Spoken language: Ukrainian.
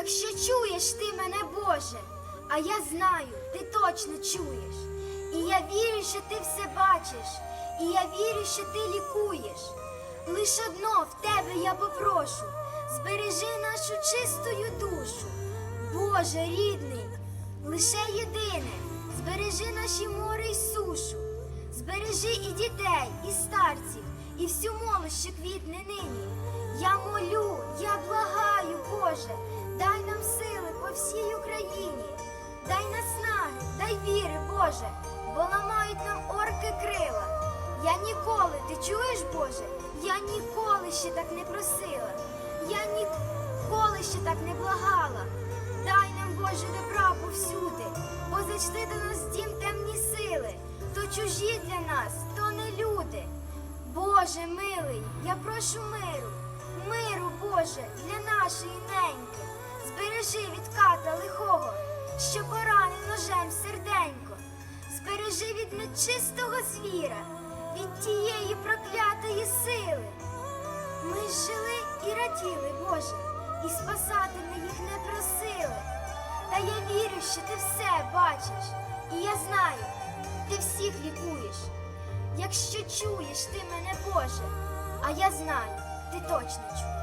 Якщо чуєш ти мене, Боже, а я знаю, ти точно чуєш. І я вірю, що ти все бачиш, і я вірю, що ти лікуєш. Лиш одно в тебе я попрошу, збережи нашу чистою душу. Боже рідний, лише єдине, збережи наші море й сушу, збережи і дітей, і старців, і всю молодь, що квітне нині. Я молю, я благаю, Боже, дай нам сили по всій Україні, дай наснаги, дай віри, Боже, бо ламають нам орки крила. Я ніколи, ти чуєш, Боже? Я ніколи ще так не просила, я ніколи ще так не благала. Дай нам, Боже, добра повсюди, бо зачти до нас дім темні сили, то чужі для нас, то не люди. Боже милий, я прошу миру, миру, Боже, для нашої неньки. Збережи від ката лихого, що поранив ножем серденько. Збережи від нечистого звіра, від тієї проклятої сили. Ми жили і раділи, Боже, і спасати ми їх не просили. Та я вірю, що ти все бачиш, і я знаю, ти всіх лікуєш. Якщо чуєш ти мене, Боже, а я знаю, ти точно чуєш.